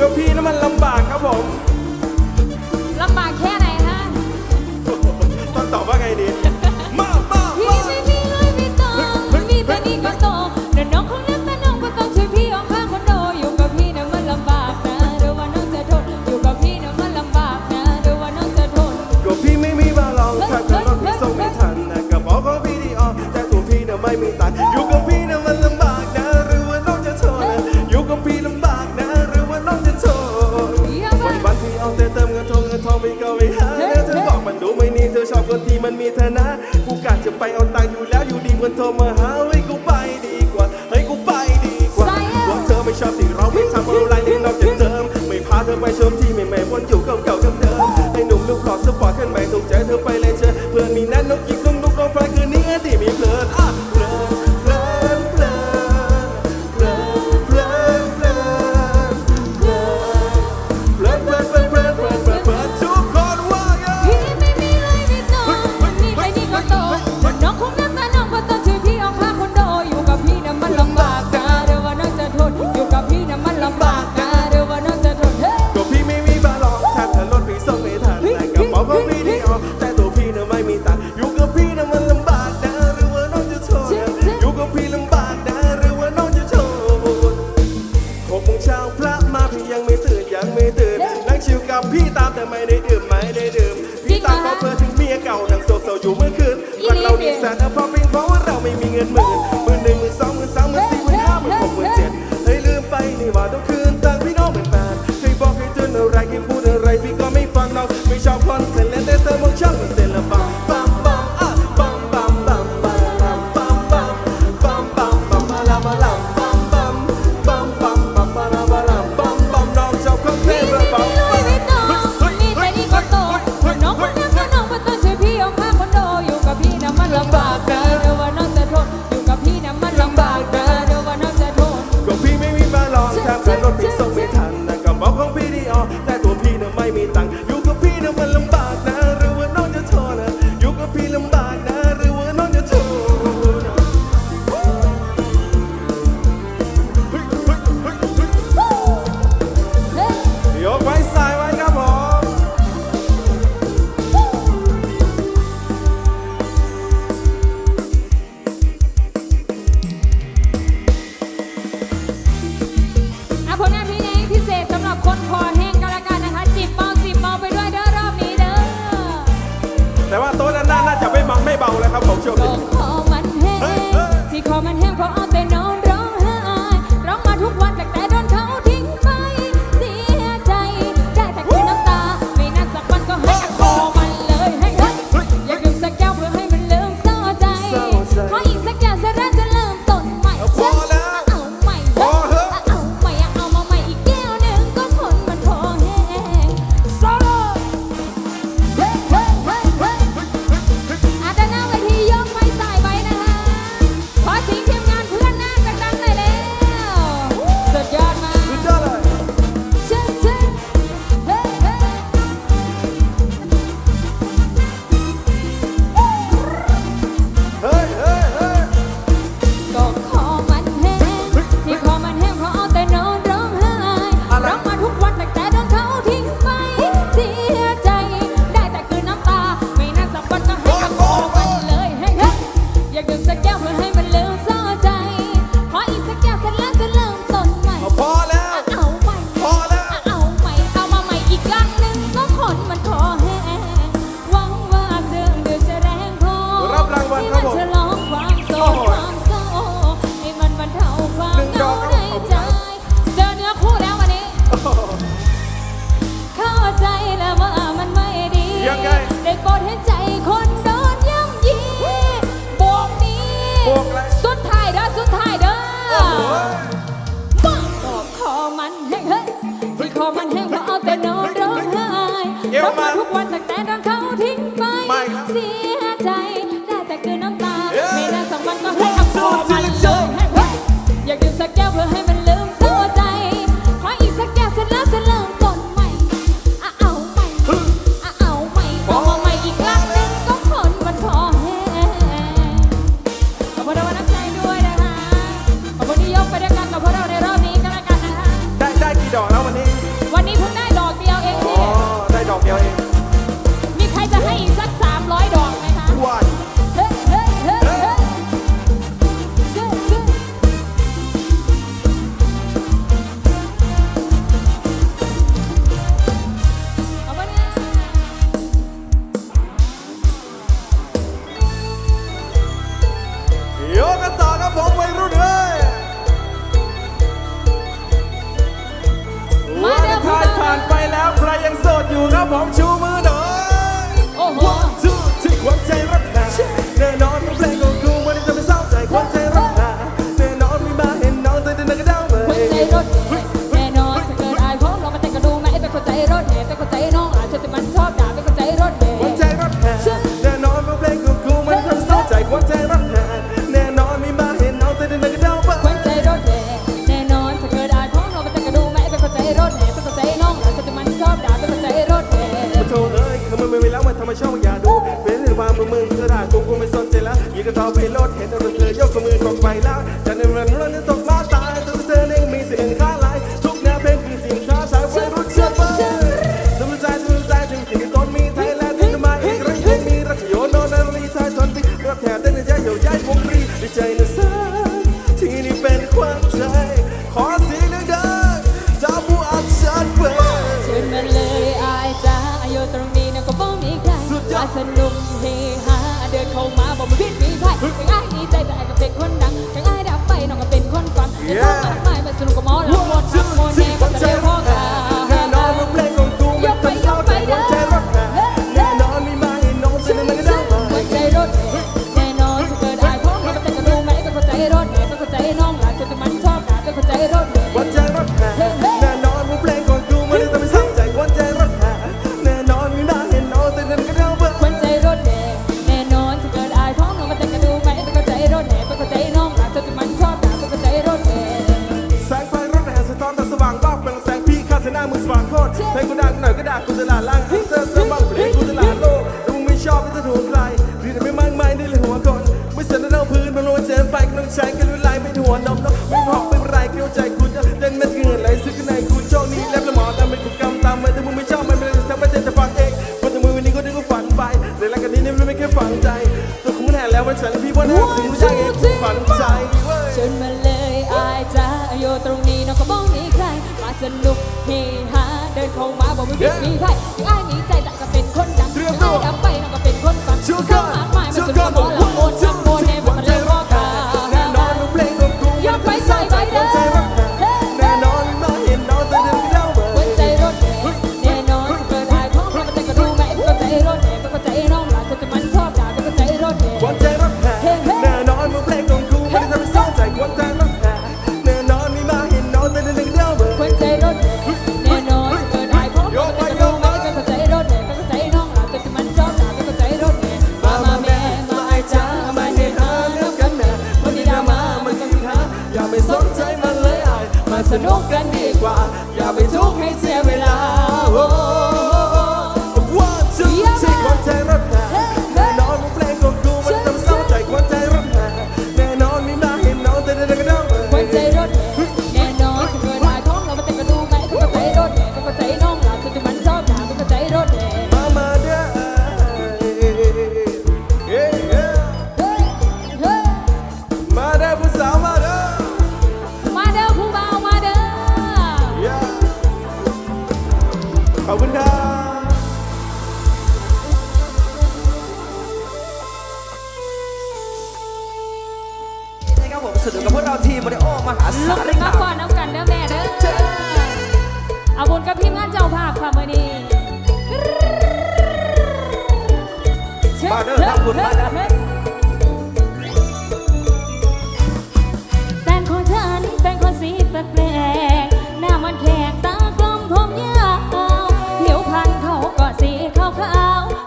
กับพี่นะมันลำบากครับผม เธอมาหาให้กูไปดีกว่า ให้กูไปดีกว่า ว่าเธอไม่ชอบสิ่เราไม่ทำอะไรในนอกจากเดิม ไม่พาเธอไปชมที่ใหม่ๆวนอยู่เก่าๆเดิมๆไอ้หนุ่มลูกหลอดสปอร์ตขึ้นใหม่ถูกใจเธอไปเลยเชอเพื่อนมีนะ สนุกเฮฮาเดินเข้ามาบอกว่ามีไพ่ มหาศาลลุกขึ้นมก่อนน้ำกันเด้อแม่เด้อเอาบุญกับพี่งานเจ้าภาพค่ะมื่อนี้มาเด้อทำบุญมาเด้อแฟนของฉันแฟนคนสีแปลกหน้ามันแขกตากลมผมยาวผิวพรรเขาก็สีขาว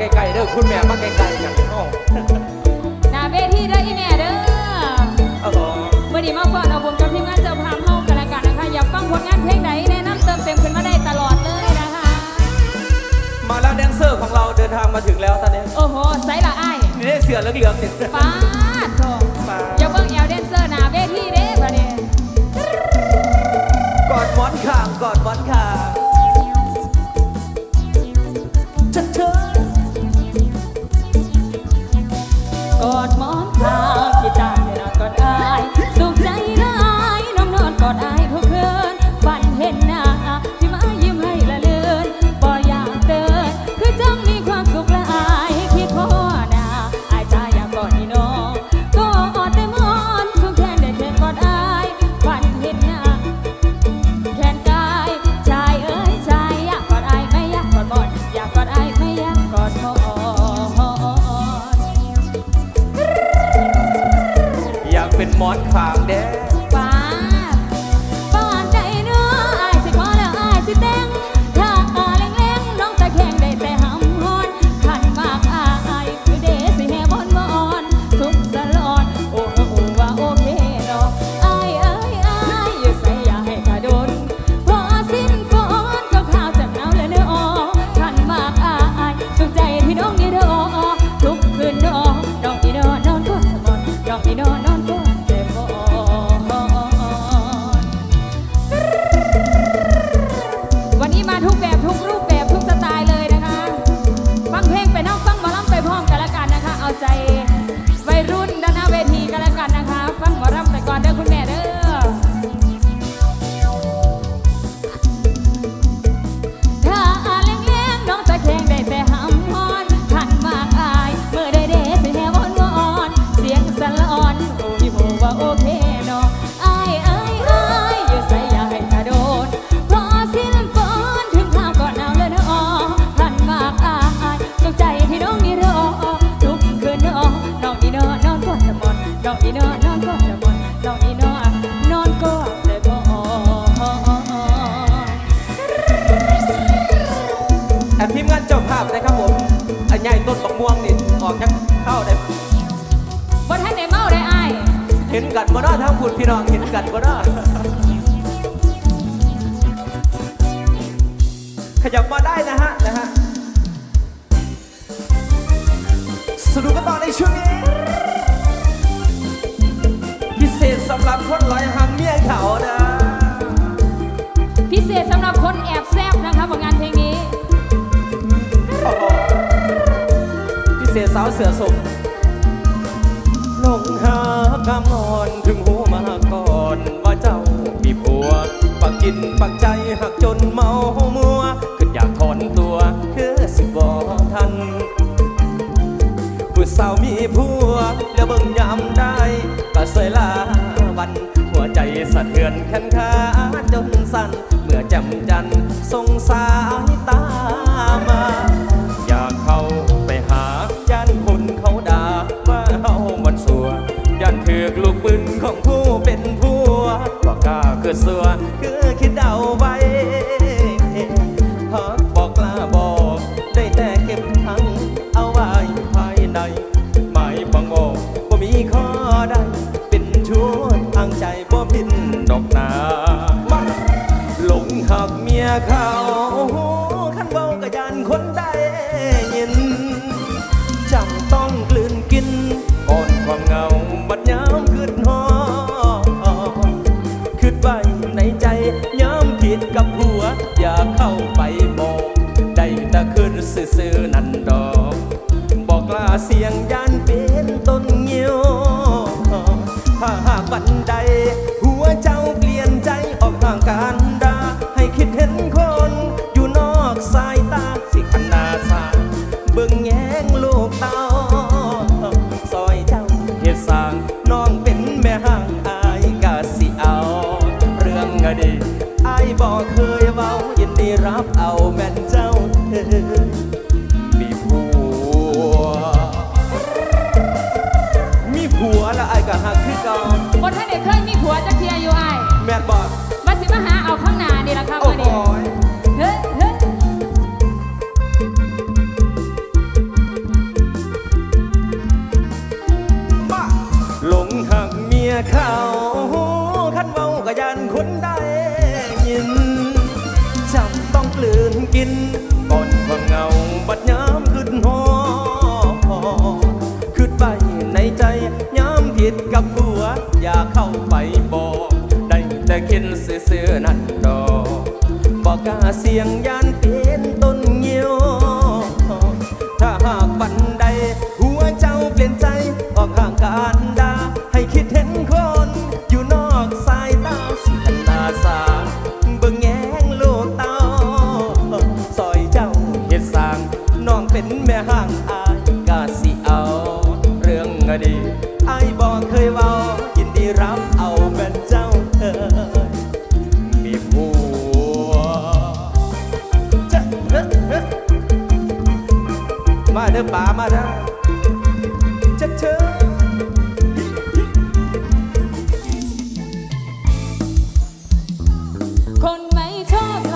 มาไกลๆเด้อคุณแม่มาไกลๆกันโอ้หน้าเวทีเด้ออีแม่เด้อโอ้โหเมื่อนี้มาฟอนเอาผมกับทีมงานเจ้าภาพเฮากันละกันนะคะ อยากฟังผลงานเพลงไหนแนะนำเติมเต็มขึ้นมาได้ตลอดเลยนะคะ มาแล้วแดนเซอร์ของเราเดินทางมาถึงแล้วตอนนี้โอ้โหใส่ละอ้ายนี่ได้เสือเหลืองๆเนี่ยป้าดโถอย่าเบิ่งแอลแดนเซอร์หน้าเวทีเด้บัดนี้ กอดหมอนข้างกอดหมอนข้าง เห็นกันบ่เนาะทางคุณพี่น้องเห็นกันบ่เนาะขยับมาได้นะฮะนะฮะสนุกกันต่อในช่วงนี้ พิเศษสำหรับคนร้อยหังเมียเขานะพิเศษสำหรับคนแอบแซบนะคะผลงานเพลงนี้โอ้โหพิเศษสาวเสือสม ลงหากำนอนถึงหูมาก่อนว่าเจ้ามีผัวปักจิตปักใจหักจนเมามัวขึ้นอยากถอนตัวคือสิบอทันผู้สาวมีผัวแล้วเบิ่งยามได้ก็สวยลาวันหัวใจสะเทือนแขนขาจนสั่นเมื่อจำจันสงสาย ใด หัวเจ้าเปลี่ยนใจออกห่างกันดาให้คิดเห็นคน อยู่นอกสายตาสิขนาสาเบิ่งแยงลูกเตาซอยเจ้าเฮ็ดสร้างน้องเป็นแม่ห้างอายกะสิเอา เรื่องอดีตอายบอกเคยเว้ายินดีรับ วจะเคลียร์อยู่ไอ้แม่บอกมาสิมาหาเอาข้างหน้านี่ละครับวันนี้เฮ้ยเฮ้ยมหลงหักเมียเขาขันเมากะยันคนได้ยินจำต้องกลืนกินก่อนความเงาบัดย้ำขึ้นหอขึ้นไปในใจย้ำผิดกับหัว อย่าเข้า นซื่อๆนั่นดอบอกกาเสียงยันเป็น คนไม่ชอบ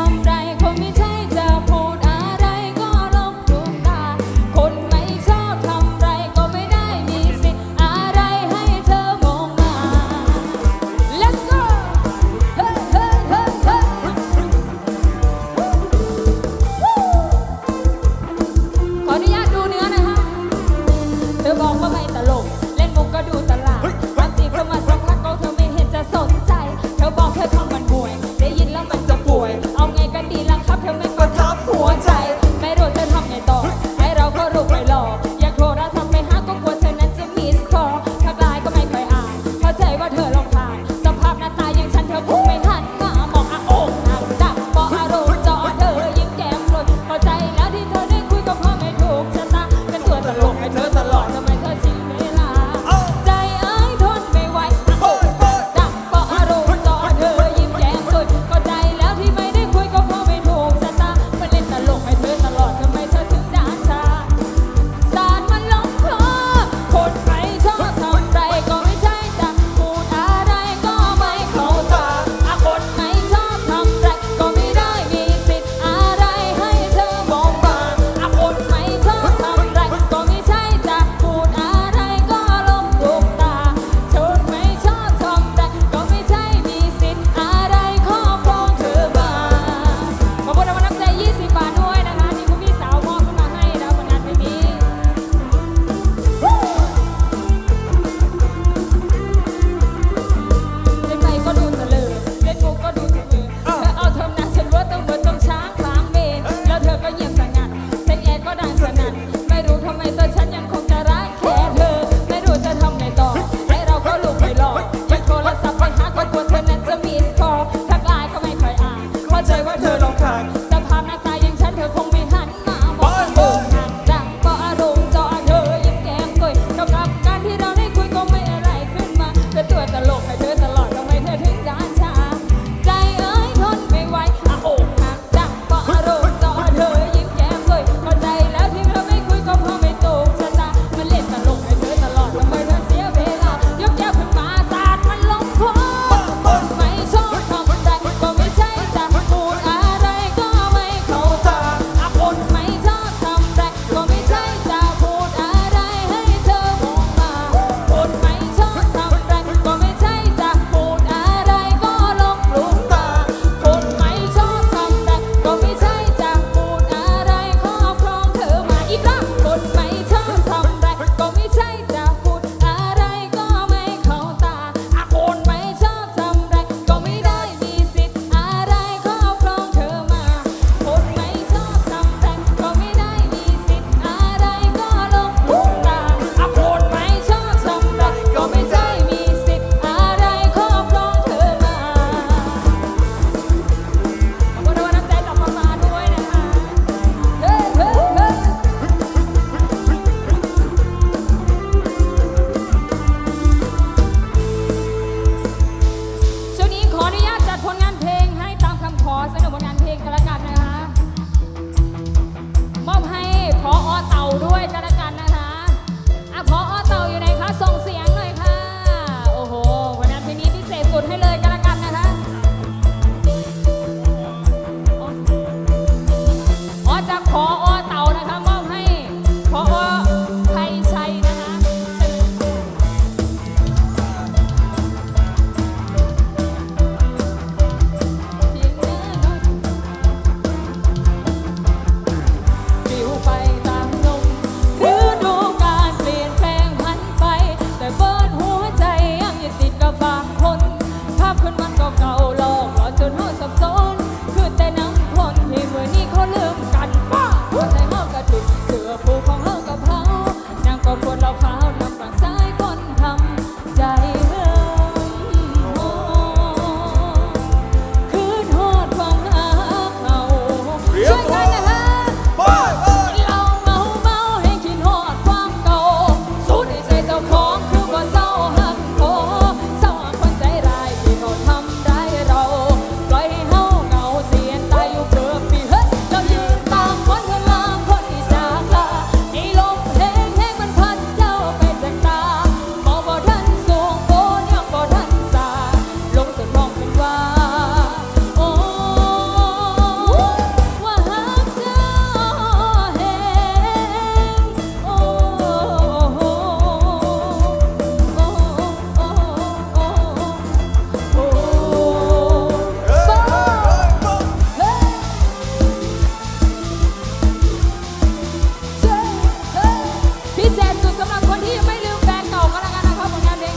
คนที่ยังไม่ลืมแฟนเก่าก็ล้วกันนะครับผลงานเพลง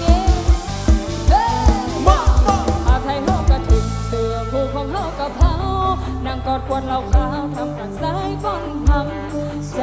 เฮ้ยมาอาไทยฮากระถึงเสือผู้ของฮากระเพรานั่งกอดควนเราขาวทำกันสายก้อนทำใจ